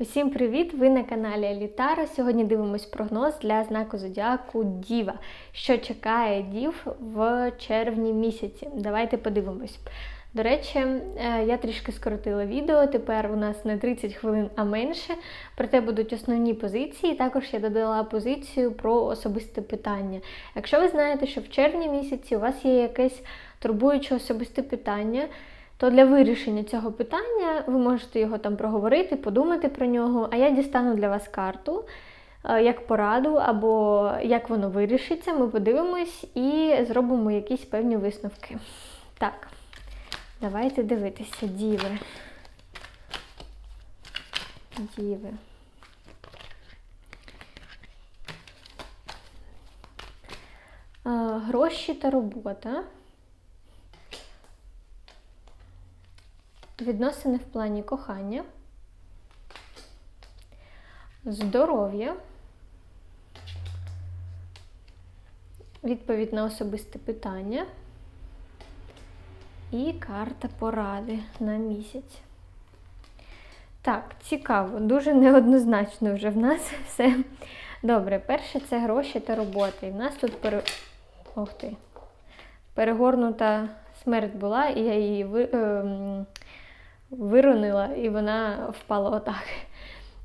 Усім привіт! Ви на каналі Алітара. Сьогодні дивимось прогноз для знаку зодіаку Діва. Що чекає Дів в червні місяці? Давайте подивимось. До речі, е, я трішки скоротила відео. Тепер у нас не 30 хвилин, а менше. Проте будуть основні позиції. Також я додала позицію про особисте питання. Якщо ви знаєте, що в червні місяці у вас є якесь турбуюче особисте питання то для вирішення цього питання ви можете його там проговорити, подумати про нього, а я дістану для вас карту. е, Як пораду, або як воно вирішиться, ми подивимось і зробимо якісь певні висновки. Так, давайте дивитися, діви. Діви. Е, Гроші та робота. Відносини в плані кохання, здоров'я, відповідь на особисте питання і карта поради на місяць. Так, цікаво, дуже неоднозначно вже в нас все. Добре, перше це гроші та робота. І в нас тут пере... Ох ти. перегорнута смерть була, і я її ви... виронила, і вона впала отак.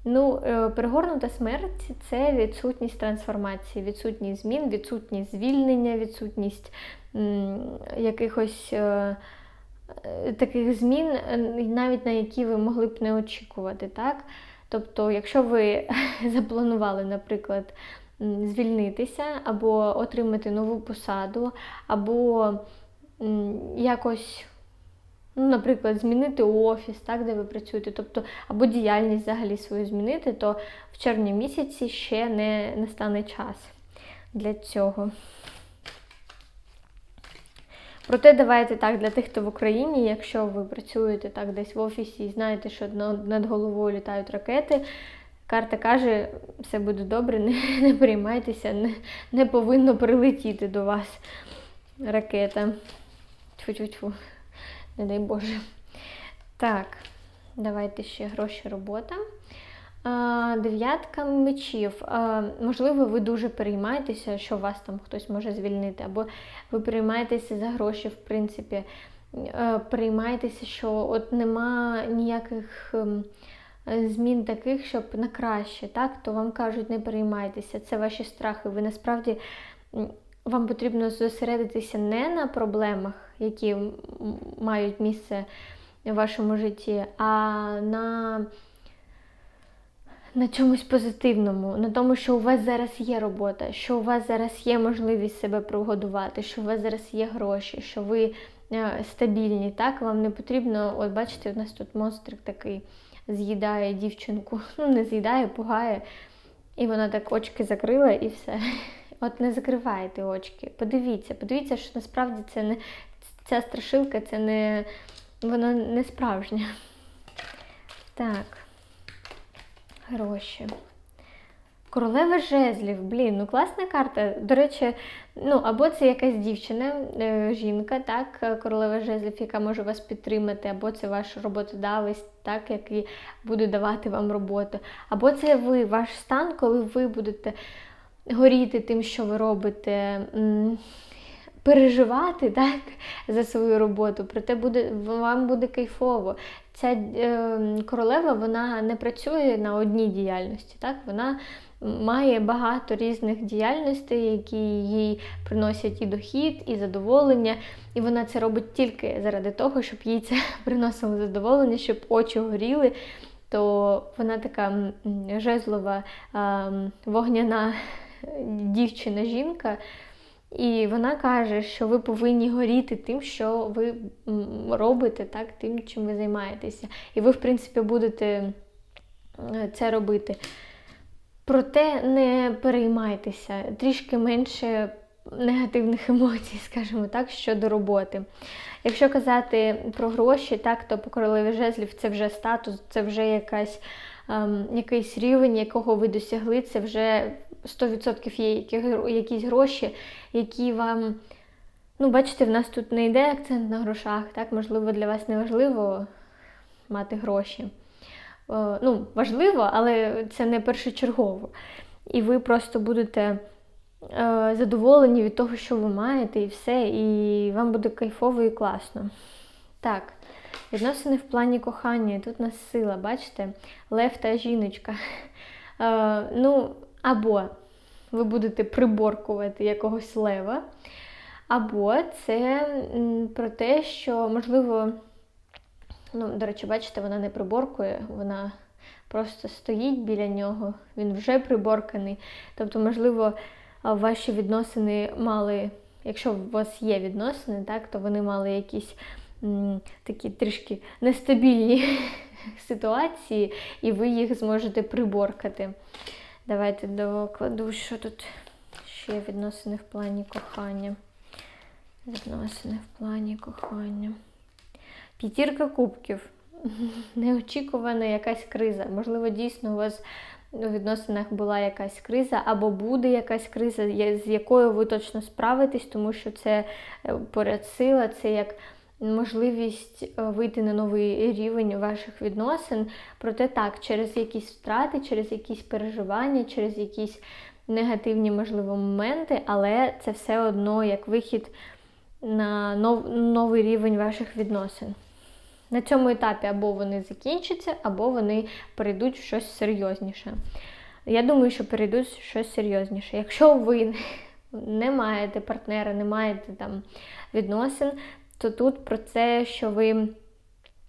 Ну, е, перегорнута смерть це відсутність трансформації, відсутність змін, відсутність звільнення, відсутність якихось е, е, таких змін, навіть на які ви могли б не очікувати. так? Тобто, якщо ви запланували, наприклад, звільнитися або отримати нову посаду, або якось Ну, наприклад, змінити офіс, так, де ви працюєте, тобто, або діяльність взагалі свою змінити, то в червні місяці ще не, не стане час для цього. Проте давайте так, для тих, хто в Україні, якщо ви працюєте так десь в офісі і знаєте, що над головою літають ракети, карта каже, все буде добре, не, не переймайтеся, не, не повинно прилетіти до вас ракета. Тьфу-тьфу-тьфу не дай Боже. Так, давайте ще гроші робота. Дев'ятка мечів. Можливо, ви дуже переймаєтеся, що вас там хтось може звільнити, або ви переймаєтеся за гроші, в принципі. Переймаєтеся, що от нема ніяких ем, змін таких, щоб на краще, так? то вам кажуть, не переймайтеся, це ваші страхи. Ви насправді вам потрібно зосередитися не на проблемах, які мають місце в вашому житті, а на на чомусь позитивному, на тому, що у вас зараз є робота, що у вас зараз є можливість себе прогодувати, що у вас зараз є гроші, що ви е, стабільні. Так, вам не потрібно, от бачите, у нас тут монстрик такий з'їдає дівчинку, ну не з'їдає, пугає. І вона так очки закрила і все. От не закривайте очки. Подивіться, подивіться, що насправді це не ця страшилка, це не вона не справжня. Так, гроші. Королева жезлів, блін, ну класна карта. До речі, ну, або це якась дівчина, е, жінка, так, королева жезлів, яка може вас підтримати, або це ваш роботодавець, так, який буде давати вам роботу. Або це ви, ваш стан, коли ви будете горіти тим, що ви робите, переживати так, за свою роботу, проте буде, вам буде кайфово. Ця е, королева вона не працює на одній діяльності. так, Вона має багато різних діяльностей, які їй приносять і дохід, і задоволення. І вона це робить тільки заради того, щоб їй це приносило задоволення, щоб очі горіли. То вона така жезлова, вогняна дівчина-жінка, і вона каже, що ви повинні горіти тим, що ви робите, так, тим, чим ви займаєтеся. І ви, в принципі, будете е, це робити. Проте не переймайтеся, трішки менше негативних емоцій, скажімо так, щодо роботи. Якщо казати про гроші, так, то по королеві жезлів це вже статус, це вже якась, ем, якийсь рівень, якого ви досягли, це вже 100% є якісь гроші, які вам. Ну, бачите, в нас тут не йде акцент на грошах, так? Можливо, для вас не важливо мати гроші. е, ну, важливо, але це не першочергово. І ви просто будете е, задоволені від того, що ви маєте, і все, і вам буде кайфово і класно. Так, відносини в плані кохання. Тут у нас сила, бачите? Лев та жіночка. Е, ну, або ви будете приборкувати якогось лева, або це про те, що, можливо, ну, до речі, бачите, вона не приборкує, вона просто стоїть біля нього, він вже приборканий. Тобто, можливо, ваші відносини мали, якщо у вас є відносини, так, то вони мали якісь м, такі трішки нестабільні ситуації, і ви їх зможете приборкати. Давайте докладу, що тут ще відносини в плані кохання. Відносини в плані кохання. П'ятірка кубків. Неочікувана якась криза. Можливо, дійсно у вас у відносинах була якась криза, або буде якась криза, з якою ви точно справитесь, тому що це е, поряд сила, це як можливість е, вийти на новий рівень ваших відносин. Проте так, через якісь втрати, через якісь переживання, через якісь негативні, можливо, моменти, але це все одно як вихід на нов, новий рівень ваших відносин. На цьому етапі або вони закінчаться, або вони перейдуть в щось серйозніше. Я думаю, що перейдуть в щось серйозніше. Якщо ви не маєте партнера, не маєте там відносин, то тут про це, що ви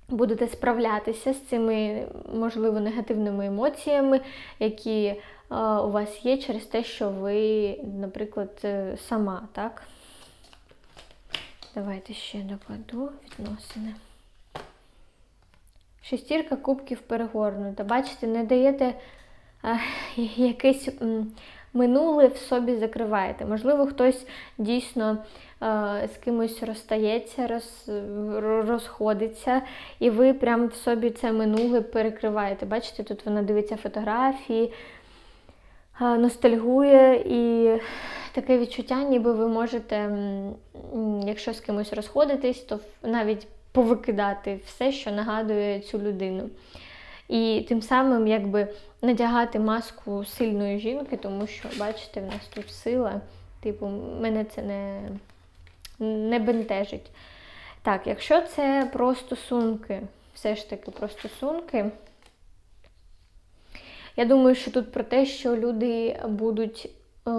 будете справлятися з цими, можливо, негативними емоціями, які е, у вас є через те, що ви, наприклад, е, сама, так? Давайте ще докладу відносини. Шестірка кубків перегорнута. Бачите, не даєте а, якесь минуле в собі закриваєте. Можливо, хтось дійсно а, з кимось розстається, роз, розходиться, і ви прямо в собі це минуле перекриваєте. Бачите, тут вона дивиться фотографії, а, ностальгує і таке відчуття, ніби ви можете, якщо з кимось розходитесь, то навіть повикидати все, що нагадує цю людину. І тим самим якби надягати маску сильної жінки, тому що, бачите, в нас тут сила, типу, мене це не, не бентежить. Так, якщо це про стосунки, все ж таки про стосунки, я думаю, що тут про те, що люди будуть е,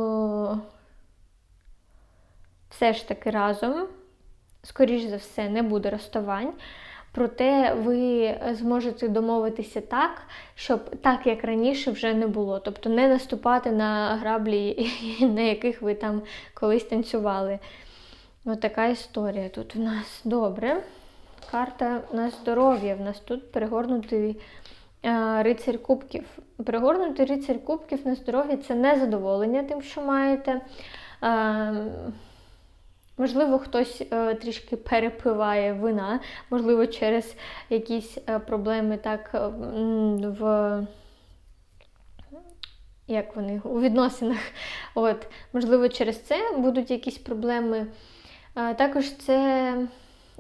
все ж таки разом скоріш за все, не буде розставань. Проте ви зможете домовитися так, щоб так, як раніше, вже не було. Тобто не наступати на граблі, на яких ви там колись танцювали. Ось така історія тут в нас добре. Карта на здоров'я. В нас тут перегорнутий е, рицарь кубків. Перегорнутий рицарь кубків на здоров'я це не задоволення тим, що маєте. Е, Можливо, хтось е, трішки перепиває вина, можливо, через якісь е, проблеми так е, в як вони у відносинах. От, Можливо, через це будуть якісь проблеми. Також це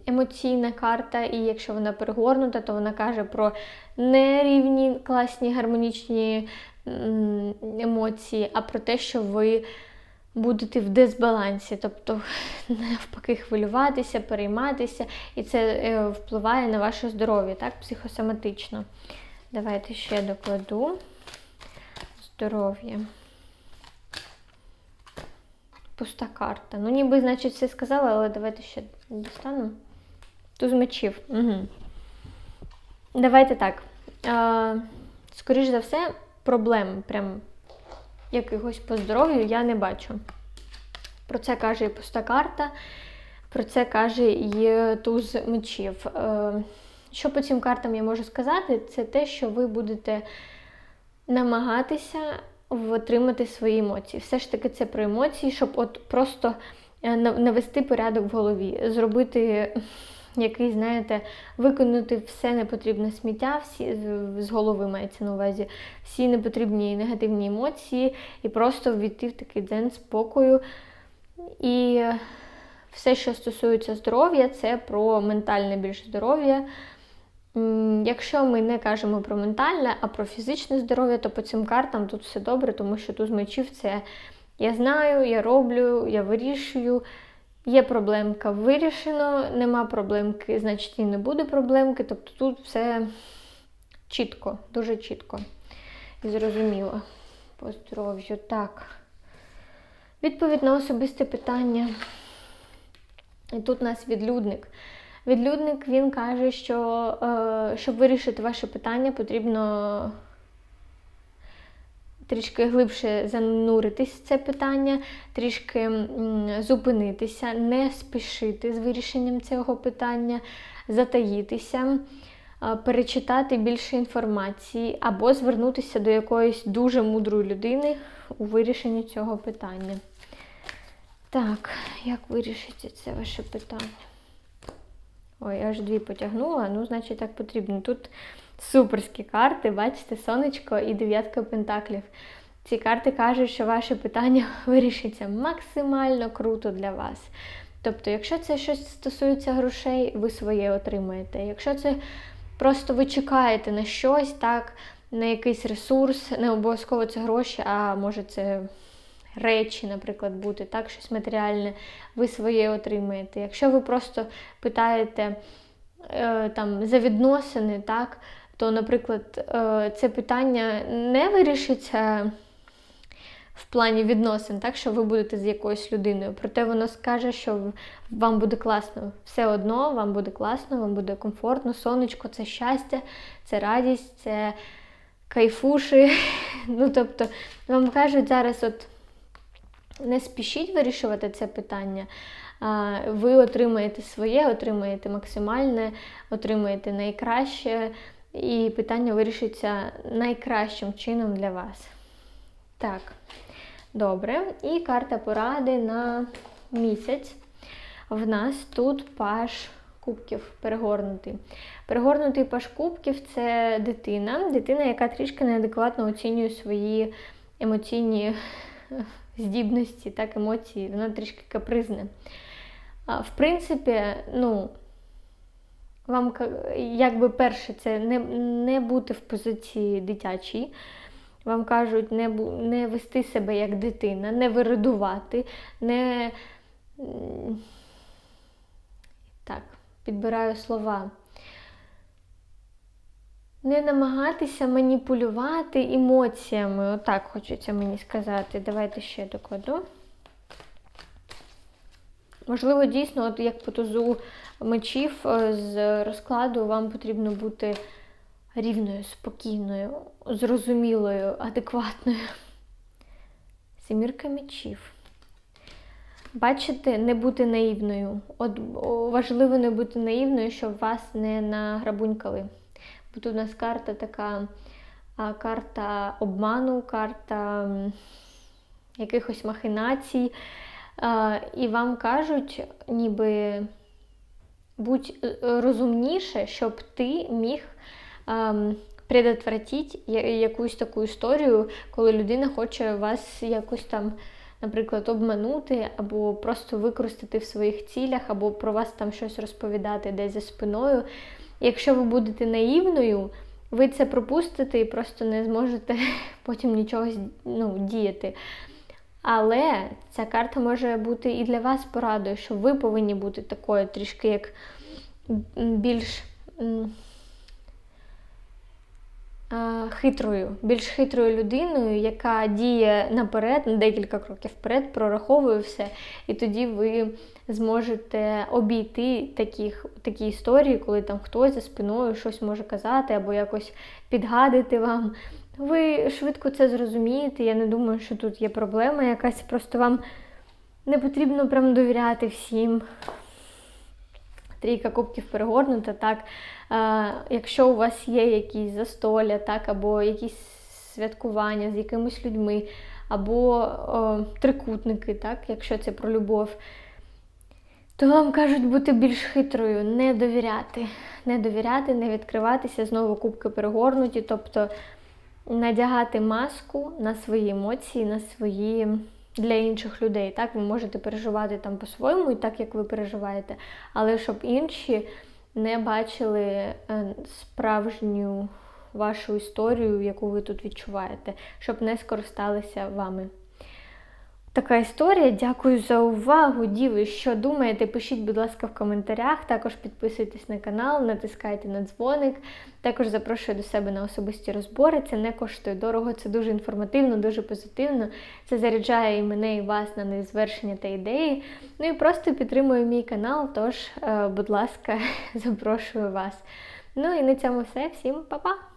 емоційна карта, і якщо вона перегорнута, то вона каже про нерівні, класні, гармонічні емоції, а про те, що ви будете в дисбалансі, тобто навпаки хвилюватися, перейматися, і це е, впливає на ваше здоров'я, так, психосоматично. Давайте ще докладу здоров'я. Пуста карта. Ну, ніби, значить, все сказала, але давайте ще достану. Туз мечів. Угу. Давайте так. А, Скоріш за все, проблем прям якихось по здоров'ю я не бачу. Про це каже і пуста карта, про це каже і туз мечів. Е, що по цим картам я можу сказати, це те, що ви будете намагатися втримати свої емоції. Все ж таки, це про емоції, щоб от просто е, навести порядок в голові, зробити який, знаєте, виконати все непотрібне сміття, всі з голови мається на увазі, всі непотрібні негативні емоції, і просто ввійти в такий дзен спокою. І все, що стосується здоров'я, це про ментальне більш здоров'я. Якщо ми не кажемо про ментальне, а про фізичне здоров'я, то по цим картам тут все добре, тому що туз мечів це я знаю, я роблю, я вирішую. Є проблемка вирішено, нема проблемки, значить і не буде проблемки. Тобто тут все чітко, дуже чітко і зрозуміло. По здоров'ю. Так. Відповідь на особисте питання. І тут у нас відлюдник. Відлюдник він каже, що е, щоб вирішити ваше питання, потрібно трішки глибше зануритись в це питання, трішки зупинитися, не спішити з вирішенням цього питання, затаїтися, е, перечитати більше інформації або звернутися до якоїсь дуже мудрої людини у вирішенні цього питання. Так, як вирішиться це ваше питання? Ой, аж дві потягнула, ну, значить, так потрібно. Тут суперські карти, бачите, сонечко і дев'ятка пентаклів. Ці карти кажуть, що ваше питання вирішиться максимально круто для вас. Тобто, якщо це щось стосується грошей, ви своє отримаєте. Якщо це просто ви чекаєте на щось, так, на якийсь ресурс, не обов'язково це гроші, а може це речі, наприклад, бути, так, щось матеріальне, ви своє отримаєте. Якщо ви просто питаєте е, там, за відносини, так, то, наприклад, е, це питання не вирішиться в плані відносин, так, що ви будете з якоюсь людиною. Проте воно скаже, що вам буде класно. Все одно вам буде класно, вам буде комфортно, сонечко, це щастя, це радість, це кайфуші. Ну, тобто, вам кажуть зараз, от не спішіть вирішувати це питання. Ви отримаєте своє, отримаєте максимальне, отримаєте найкраще, і питання вирішиться найкращим чином для вас. Так, добре. І карта поради на місяць. В нас тут паш кубків перегорнутий. Перегорнутий паш кубків це дитина, дитина, яка трішки неадекватно оцінює свої емоційні здібності, так, емоції, вона трішки капризне. В принципі, ну, вам якби перше, це не не бути в позиції дитячій. Вам кажуть, не не вести себе як дитина, не виридувати, не так, підбираю слова не намагатися маніпулювати емоціями. Отак хочеться мені сказати. Давайте ще докладу. Можливо, дійсно, от як по тузу мечів е, з розкладу, вам потрібно бути рівною, спокійною, зрозумілою, адекватною. Семірка мечів. Бачите, не бути наївною. От важливо не бути наївною, щоб вас не награбунькали. Бо тут у нас карта така карта обману, карта якихось махинацій. І вам кажуть, ніби будь е, розумніше, щоб ти міг предотвратити якусь таку історію, коли людина хоче вас якось там, наприклад, обманути, або просто використати в своїх цілях, або про вас там щось розповідати десь за спиною. Якщо ви будете наївною, ви це пропустите і просто не зможете потім нічого ну, діяти. Але ця карта може бути і для вас порадою, що ви повинні бути такою трішки як більш хитрою, більш хитрою людиною, яка діє наперед, на декілька кроків вперед, прораховує все, і тоді ви зможете обійти таких, такі історії, коли там хтось за спиною щось може казати або якось підгадити вам. Ви швидко це зрозумієте. Я не думаю, що тут є проблема якась, просто вам не потрібно прям довіряти всім. Трійка кубків перегорнута, так. А, Якщо у вас є якісь застолля, так, або якісь святкування з якимись людьми, або о, трикутники, так, якщо це про любов, то вам кажуть бути більш хитрою, не довіряти. Не довіряти, не відкриватися, знову кубки перегорнуті, тобто надягати маску на свої емоції, на свої для інших людей. Так, ви можете переживати там по-своєму, і так як ви переживаєте, але щоб інші не бачили е, справжню вашу історію, яку ви тут відчуваєте, щоб не скористалися вами. Така історія. Дякую за увагу. Діви, що думаєте? Пишіть, будь ласка, в коментарях. Також підписуйтесь на канал, натискайте на дзвоник. Також запрошую до себе на особисті розбори. Це не коштує дорого, це дуже інформативно, дуже позитивно. Це заряджає і мене, і вас на незвершення та ідеї. Ну і просто підтримую мій канал. Тож, е, будь ласка, запрошую вас. Ну і на цьому все. Всім па-па!